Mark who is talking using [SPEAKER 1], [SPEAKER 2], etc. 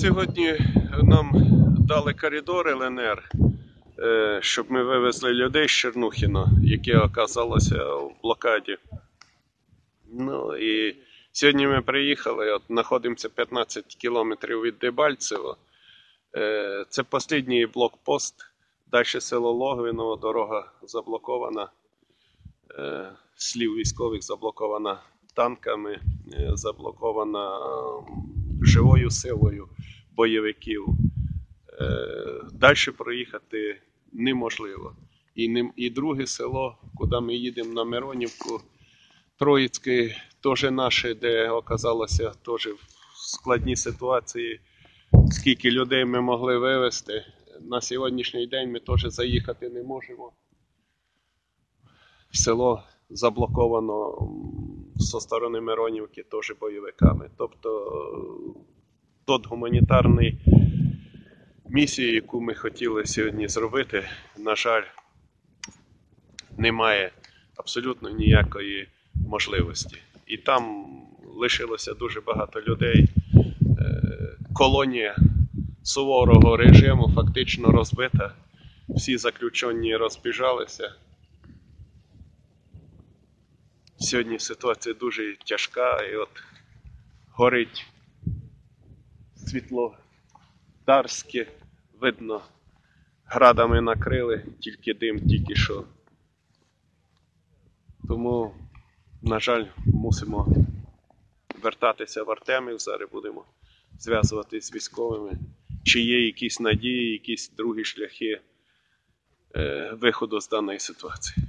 [SPEAKER 1] Сьогодні нам дали коридор ЛНР, е, щоб ми вивезли людей з Чернухіна, які оказалися в блокаді. Ну і сьогодні ми приїхали, от знаходимося 15 кілометрів від Дебальцево. Е, Це останній блокпост. Далі село Логвиново, дорога заблокована. Е, Слів військових заблокована танками, заблокована живою силою бойовиків. Далі проїхати неможливо. І, не, і друге село, куди ми їдемо на Миронівку, Троїцьке, теж наше, де оказалося теж в складній ситуації. Скільки людей ми могли вивезти. На сьогоднішній день ми теж заїхати не можемо. Село заблоковано зі сторони Миронівки теж бойовиками. Тобто тот гуманітарний місії, яку ми хотіли сьогодні зробити, на жаль, немає абсолютно ніякої можливості. І там лишилося дуже багато людей. Е, Колонія суворого режиму фактично розбита. Всі заключені розбіжалися. Сьогодні ситуація дуже тяжка, і от горить світло Дарське, видно, градами накрили, тільки дим, тільки що. Тому, на жаль, мусимо вертатися в Артемів. Зараз будемо зв'язуватись з військовими. Чи є якісь надії, якісь другі шляхи е, виходу з даної ситуації.